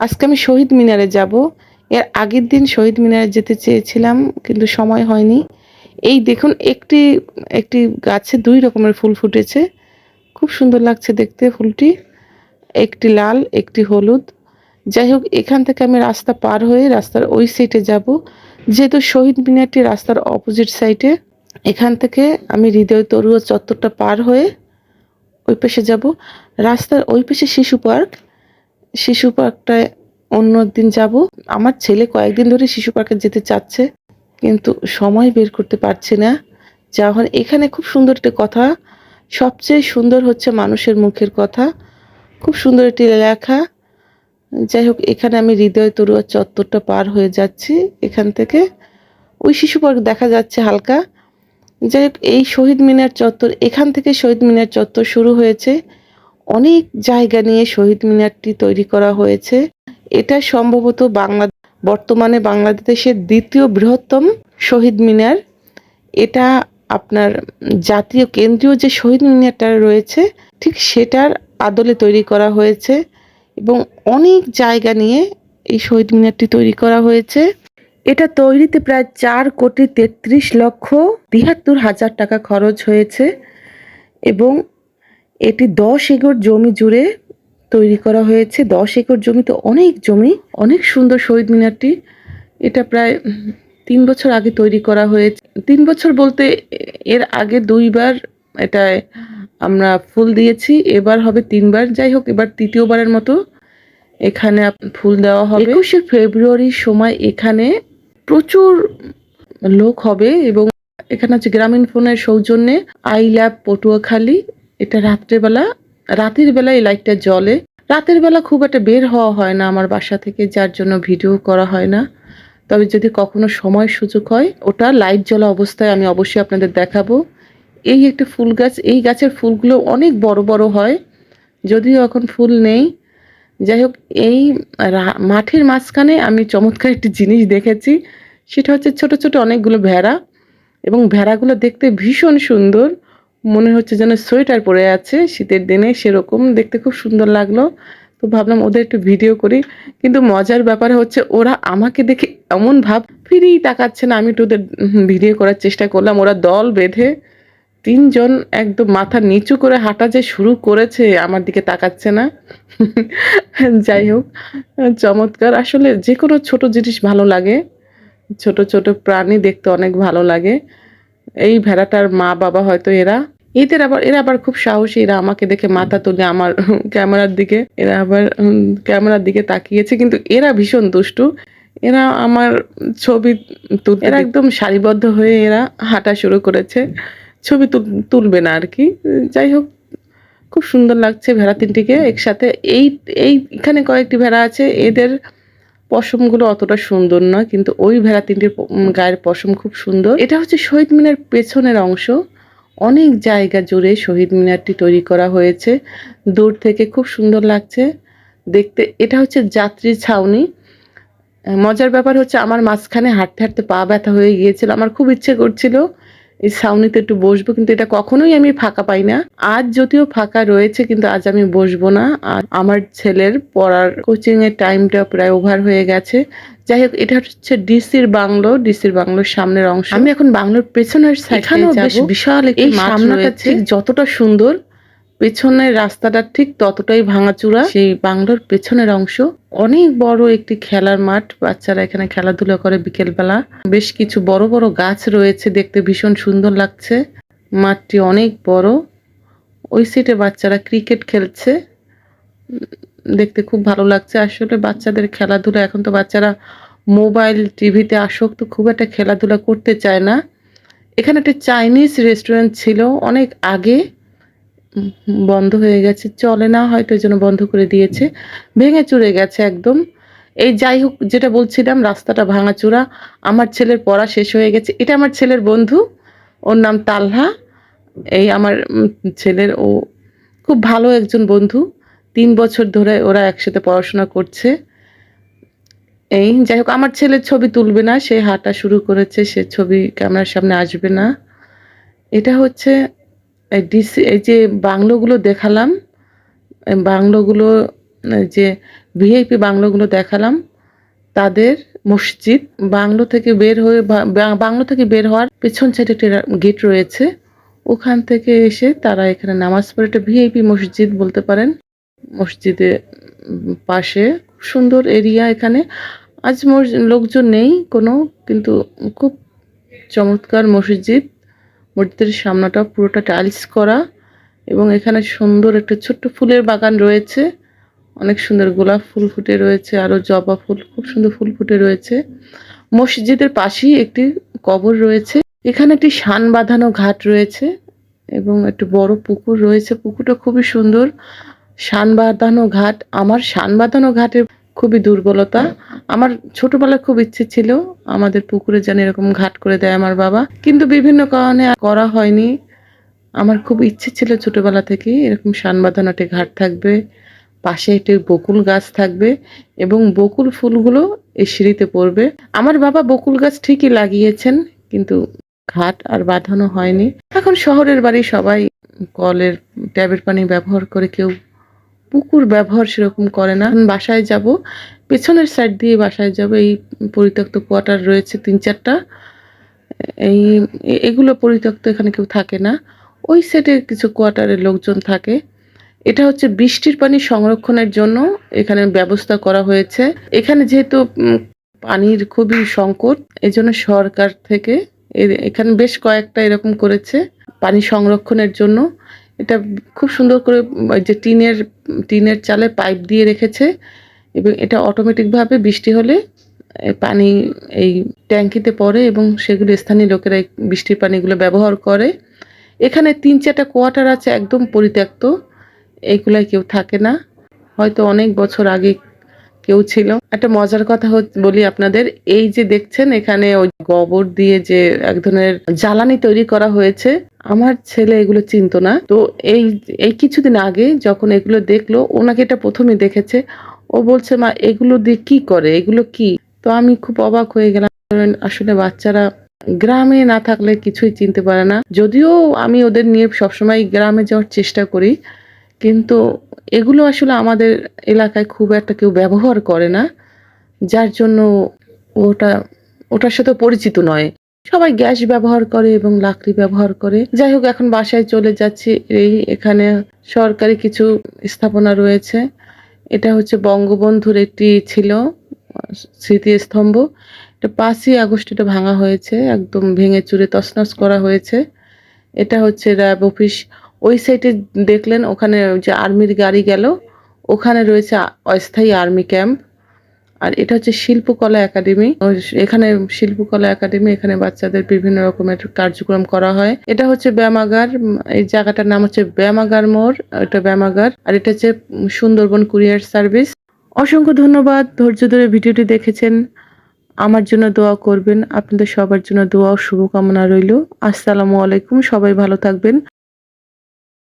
আজকে আমি শহীদ মিনারে যাব। এর আগের দিন শহীদ মিনারে যেতে চেয়েছিলাম, কিন্তু সময় হয়নি। এই দেখুন, একটি একটি গাছে দুই রকমের ফুল ফুটেছে। খুব সুন্দর লাগছে দেখতে ফুলটি। একটি লাল, একটি হলুদ। যাই হোক, এখান থেকে আমি রাস্তা পার হয়ে রাস্তার ওই সাইডে যাব। যেহেতু শহীদ মিনারটি রাস্তার অপোজিট সাইডে এখান থেকে আমি হৃদয় তরুয়া চত্বরটা পার হয়ে ওই পাশে যাব। রাস্তার ওই পাশে শিশু পার্ক। শিশু পার্কটায় অন্য দিন যাব। আমার ছেলে কয়েকদিন ধরে শিশু পার্কে যেতে চাচ্ছে, কিন্তু সময় বের করতে পারছি না। যখন এখানে খুব সুন্দর একটি কথা। সবচেয়ে সুন্দর হচ্ছে মানুষের মুখের কথা। খুব সুন্দর একটি লেখা যাই হোক, এখানে আমি হৃদয় তরুয়া চত্বরটা পার হয়ে যাচ্ছি এখান থেকে। ওই শিশু পার্ক দেখা যাচ্ছে হালকা। যাই হোক, এই শহীদ মিনার চত্বর, এখান থেকে শহীদ মিনার চত্বর শুরু হয়েছে। অনেক জায়গা নিয়ে শহীদ মিনারটি তৈরি করা হয়েছে। এটা সম্ভবত বাংলা, বর্তমানে বাংলাদেশের দ্বিতীয় বৃহত্তম শহীদ মিনার। এটা আপনার জাতীয় কেন্দ্রীয় যে শহীদ মিনারটা রয়েছে, ঠিক সেটার আদলে তৈরি করা হয়েছে এবং অনেক জায়গা নিয়ে এই শহীদ মিনারটি তৈরি করা হয়েছে। এটা তৈরিতে প্রায় চার কোটি তেত্রিশ লক্ষ তিয়াত্তর হাজার টাকা খরচ হয়েছে এবং এটি দশ একর জমি জুড়ে তৈরি করা হয়েছে। দশ একর জমি তো অনেক জমি, অনেক সুন্দর শহীদ মিনারটি। এটা প্রায় তিন বছর আগে তৈরি করা হয়েছে। তিন বছর বলতে এর আগে দুইবার এটায় আমরা ফুল দিয়েছি, এবার হবে তিনবার। যাই হোক, এবার তৃতীয়বারের মতো এখানে ফুল দেওয়া হবে। একুশে ফেব্রুয়ারির সময় এখানে প্রচুর লোক হবে এবং এখানে হচ্ছে গ্রামীণ ফোনের সৌজন্যে আই ল্যাব পটুয়াখালী এটা রাত্রেবেলা, রাতের বেলা এই লাইটটা জ্বলে। রাতের বেলা খুব একটা বের হওয়া হয় না আমার বাসা থেকে, যার জন্য ভিডিও করা হয় না। তবে যদি কখনো সময় সুযোগ হয়, ওটা লাইট জ্বলা অবস্থায় আমি অবশ্যই আপনাদের দেখাবো। এই একটা ফুল গাছ, এই গাছের ফুলগুলো অনেক বড় বড় হয়, যদিও এখন ফুল নেই। যাই হোক, এই মাঠের মাঝখানে আমি চমৎকার একটি জিনিস দেখেছি, সেটা হচ্ছে ছোট ছোট অনেকগুলো ভেড়া। এবং ভেড়াগুলো দেখতে ভীষণ সুন্দর। মনে হচ্ছে যেন সোয়েটার পরে আছে, শীতের দিনে সেরকম। দেখতে খুব সুন্দর লাগল। তো ভাবলাম ওদের একটু ভিডিও করি। কিন্তু মজার ব্যাপার হচ্ছে ওরা আমাকে দেখে এমন ভাব, ফিরেই তাকাচ্ছে না। আমি একটু ওদের ভিডিও করার চেষ্টা করলাম। ওরা দল বেঁধে তিনজন একদম মাথা নিচু করে হাঁটা যে শুরু করেছে, আমার দিকে তাকাচ্ছে না। যাই হোক, চমৎকার। আসলে যে কোনো ছোট জিনিস ভালো লাগে। ছোট ছোট প্রাণী দেখতে অনেক ভালো লাগে। এই ভেড়াটার মা বাবা হয়তো এরা এদের আবার এরা আবার খুব সাহসী এরা আমাকে দেখে মাথা তুলে আমার ক্যামেরার দিকে এরা আবার ক্যামেরার দিকে তাকিয়েছে কিন্তু এরা ভীষণ দুষ্টু। এরা আমার ছবি তুল এরা একদম সারিবদ্ধ হয়ে এরা হাঁটা শুরু করেছে। ছবি তুল- তুলবে না আর কি। যাই হোক খুব সুন্দর লাগছে ভেড়া তিনটিকে একসাথে। এই এই এখানে কয়েকটি ভেড়া আছে এদের পশমগুলো অতটা সুন্দর নয়, কিন্তু ওই ভেড়া তিনটির গায়ের পশম খুব সুন্দর। এটা হচ্ছে শহীদ মিনার পেছনের অংশ। অনেক জায়গা জুড়ে শহীদ মিনারটি তৈরি করা হয়েছে। দূর থেকে খুব সুন্দর লাগছে। দেখতে, এটা হচ্ছে যাত্রী ছাউনি। মজার ব্যাপার হচ্ছে আমার মাঝখানে হাঁটতে হাঁটতে পা ব্যথা হয়ে গিয়েছিল। আমার খুব ইচ্ছে করছিল এই ছাউনিতে একটু বসবো কিন্তু এটা কখনোই আমি ফাঁকা পাই না। আজ যদিও ফাঁকা রয়েছে কিন্তু আজ আমি বসবো না। আর আমার ছেলের পড়ার কোচিং এর টাইমটা প্রায় ওভার হয়ে গেছে। যাই হোক এটা হচ্ছে ডিসির বাংলো। ডিসির বাংলোর সামনের অংশ। আমি এখন বাংলোর পেছনের সাইড বেশ বেশ বিশাল একটি এই সামনাটা ঠিক যতটা সুন্দর পেছনের রাস্তাটা ঠিক ততটাই ভাঙাচুরা। সেই বাংলোর পেছনের অংশ অনেক বড় একটি খেলার মাঠ। বাচ্চারা এখানে খেলাধুলা করে বিকেলবেলা। বেশ কিছু বড় বড় গাছ রয়েছে দেখতে ভীষণ সুন্দর লাগছে। মাঠটি অনেক বড়। ওই সাইডে বাচ্চারা ক্রিকেট খেলছে। দেখতে খুব ভালো লাগছে। আসলে বাচ্চাদের খেলাধুলা, এখন তো বাচ্চারা মোবাইল, টিভিতে আসক্ত, খুব একটা খেলাধুলা করতে চায় না। এখানে একটা চাইনিজ রেস্টুরেন্ট ছিল অনেক আগে। বন্ধ হয়ে গেছে। চলে না হয়তো এই জন্য বন্ধ করে দিয়েছে। ভেঙে চুরে গেছে একদম। এই যাই হোক, যেটা বলছিলাম, রাস্তাটা ভাঙাচুরা। আমার ছেলের পড়া শেষ হয়ে গেছে। এটা আমার ছেলের বন্ধু। ওর নাম তালহা। এই আমার ছেলের ও খুব ভালো একজন বন্ধু। তিন বছর ধরে ওরা একসাথে পড়াশোনা করছে। এই যাই হোক, আমার ছেলের ছবি তুলবে না। সে হাঁটা শুরু করেছে। সে ছবি ক্যামেরার সামনে আসবে না। এটা হচ্ছে এই ডিসি এই যে বাংলোগুলো দেখালাম বাংলোগুলো যে ভিআইপি বাংলোগুলো দেখালাম, তাদের মসজিদ, বাংলো থেকে বের হয়ে বাংলো থেকে বের হওয়ার পেছন সাইডে একটা গেট রয়েছে। ওখান থেকে এসে তারা এখানে নামাজ পড়ে একটা ভিআইপি মসজিদ বলতে পারেন। মসজিদে পাশে সুন্দর এরিয়া এখানে। আজ লোকজন নেই কোনো, কিন্তু খুব চমৎকার মসজিদ। মসজিদের সামনাটা পুরোটা টাইলস করা এবং এখানে সুন্দর একটা ছোট্ট ফুলের বাগান রয়েছে। অনেক সুন্দর গোলাপ ফুল ফুটে রয়েছে, আরও জবা ফুল, খুব সুন্দর ফুল ফুটে রয়েছে। মসজিদের পাশেই একটি কবর রয়েছে। এখানে একটি শান বাঁধানো ঘাট রয়েছে এবং একটি বড় পুকুর রয়েছে। পুকুরটা খুবই সুন্দর। শান বাঁধানো ঘাট, আমার শান বাঁধানো ঘাটের খুবই দুর্বলতা। আমার ছোটবেলায় খুব ইচ্ছে ছিল, আমাদের পুকুরে যেন এরকম ঘাট করে দেয় আমার বাবা। কিন্তু বিভিন্ন কারণে করা হয়নি। আমার খুব ইচ্ছে ছিল ছোটবেলা থেকেই এরকম শান বাঁধানো ঘাট থাকবে, পাশে একটি বকুল গাছ থাকবে এবং বকুল ফুলগুলো এই সিঁড়িতে পড়বে। আমার বাবা বকুল গাছ ঠিকই লাগিয়েছেন, কিন্তু ঘাট আর বাঁধানো হয়নি। এখন শহরের বাড়ি সবাই কলের ট্যাবের পানি ব্যবহার করে কেউ পুকুর ব্যবহার সেরকম করে না। বাসায় যাব। পেছনের সাইড দিয়ে বাসায় যাব। এই পরিত্যক্ত কোয়ার্টার রয়েছে তিন চারটা। এই এগুলো পরিত্যক্ত এখানে কেউ থাকে না। ওই সাইডে কিছু কোয়ার্টারের লোকজন থাকে। এটা হচ্ছে বৃষ্টির পানি সংরক্ষণের জন্য এখানে ব্যবস্থা করা হয়েছে। এখানে যেহেতু পানির খুবই সংকট, এজন্য সরকার থেকে এখানে বেশ কয়েকটা এরকম করেছে পানি সংরক্ষণের জন্য। এটা খুব সুন্দর করে, ওই যে টিনের টিনের চালে পাইপ দিয়ে রেখেছে এবং এটা অটোমেটিকভাবে বৃষ্টি হলে পানি এই ট্যাঙ্কিতে পড়ে এবং সেগুলো স্থানীয় লোকেরা বৃষ্টির পানিগুলো ব্যবহার করে। এখানে তিন চারটা কোয়ার্টার আছে একদম পরিত্যক্ত এইগুলায় কেউ থাকে না। হয়তো অনেক বছর আগে কেউ ছিল। একটা মজার কথা বলি আপনাদের, এই যে দেখছেন এখানে ওই গোবর দিয়ে যে এক ধরনের জ্বালানি তৈরি করা হয়েছে, আমার ছেলে এগুলো চিনত না। তো এই এই কিছুদিন আগে যখন এগুলো দেখল, ওনাকে এটা প্রথমে দেখেছে। ও বলছে, মা, এগুলো দিয়ে কি করে? এগুলো কি? তো আমি খুব অবাক হয়ে গেলাম। আসলে বাচ্চারা গ্রামে না থাকলে কিছুই চিনতে পারে না। যদিও আমি ওদের নিয়ে সবসময় গ্রামে যাওয়ার চেষ্টা করি, কিন্তু এগুলো আসলে আমাদের এলাকায় খুব একটা কেউ ব্যবহার করে না, যার জন্য ওটা, ওটার সাথে পরিচিত নয়। সবাই গ্যাস ব্যবহার করে এবং লাকড়ি ব্যবহার করে। যাই হোক, এখন বাসায় চলে যাচ্ছি। এই এখানে সরকারি কিছু স্থাপনা রয়েছে। এটা হচ্ছে বঙ্গবন্ধুর একটি ছিল, স্মৃতিস্তম্ভ। এটা পাঁচই আগস্ট এটা ভাঙা হয়েছে, একদম ভেঙে চুরে তছনছ করা হয়েছে। এটা হচ্ছে র্যাব অফিস ওই সাইডে দেখলেন ওখানে যে আর্মির গাড়ি গেল ওখানে রয়েছে অস্থায়ী আর্মি ক্যাম্প আর এটা হচ্ছে শিল্পকলা একাডেমি এখানে শিল্পকলা একাডেমি এখানে বাচ্চাদের বিভিন্ন রকমের কার্যক্রম করা হয়। এটা হচ্ছে ব্যায়ামাগার উম, এই জায়গাটার নাম হচ্ছে ব্যায়ামাগার মোড় এটা ব্যায়ামাগার আর এটা হচ্ছে সুন্দরবন কুরিয়ার সার্ভিস। অসংখ্য ধন্যবাদ ধৈর্য ধরে ভিডিওটি দেখেছেন। আমার জন্য দোয়া করবেন। আপনাদের সবার জন্য দোয়া ও শুভকামনা রইল। আসসালামু আলাইকুম সবাই ভালো থাকবেন।